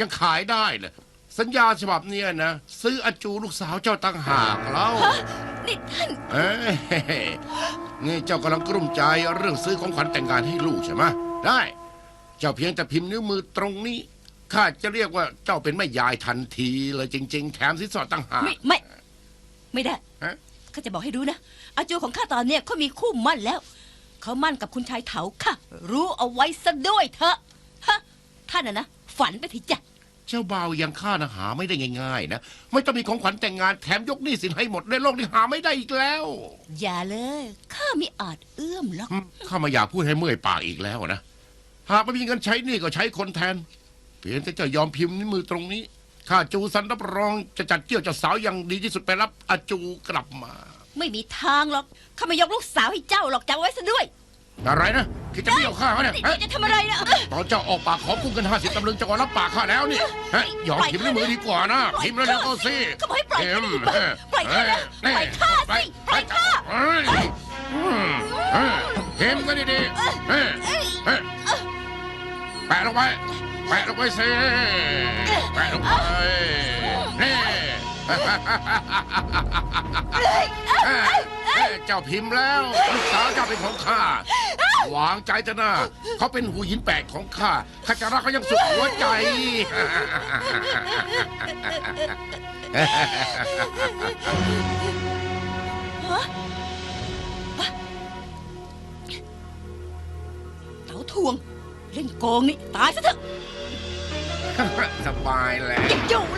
ยังขายได้เลยสัญญาฉบับเนี้ยนะ ซื้ออาจูลูกสาวเจ้าตั้งหากแล้วนี่ท่านเอ้ยนี่เจ้ากำลังกลุ้มใจเรื่องซื้อของขวัญแต่งงานให้ลูกใช่ไหมได้ เจ้าเพียงแต่พิมพ์นิ้วมือตรงนี้ข้าจะเรียกว่าเจ้าเป็นแม่ยายทันทีเลยจริง ๆ แถมสินสอดตั้งหากไม่ไม่ ไม่ได้ฮะข้าจะบอกให้รู้นะ อาจูของข้าตอนเนี้ยเขามีคู่มั่นแล้ว เขามั่นกับคุณชายเถาค่ะ รู้เอาไว้ซะด้วยเถอะฮะท่านน่ะนะ ฝันไปทีจ้ะ เจ้าบ่าวยังข้านะหาไม่ได้ง่ายๆ นะ ไม่ต้องมีของขวัญแต่งงานแถมยกหนี้สินให้หมดในโลกนี้หาไม่ได้อีกแล้ว อย่าเลยข้าไม่อาจเอื้อมหรอกอืมข้าไมาอยากพูดให้เมื่อยปากอีกแล้วนะ หากไม่มีเงินใช้หนี่ก็ใช้คนแทน เพียงแต่เจะยอมพิมพ์นิ้วมือตรงนี้ ข้าจูสันรับรองจะจัดเกี่ยวเจ้าสาวอย่างดีที่สุดไปรับอาจูกลับมา ไม่มีทางหรอกข้าไม่ยกลูกสาวให้เจ้าหรอกจำไว้ซะด้วย อะไรนะ คิดจะเบี้ยวข้าเขาเนี่ยนี่ฮะจะทำอะไรนะตอนเจ้าออกปากขอกู้เงินห้าสิบตำลึงเจะก็รับปากข้าแล้วนี่ฮะยอมพิมพ์นิ้วมือดีกว่านะพิมพ์แล้วแล้วก็สิเขาบอกให้ปล่อยพิข้ามพ์นะปล่อยข้านะปล่อยข้าสิปล่อยข้าเอ้ยอืมเอ้ยพิมพ์ก็ดีๆเอ้ยเอ้ยแปะลงไปแปะลงไปสิแปะลงไปนี่เอ้ยเอ้ยเจ้าพิมพ์แล้วลูกสาวเจ้าเป็นของข้า วางใจเถอะนะเขาเป็นหูหินแปดของข้าข้าจะรักเขายังสุดหัวใจเต๋าทวง เล่นโกงนี่ ตายซะเถอะสบายแล้วยังอยู่เ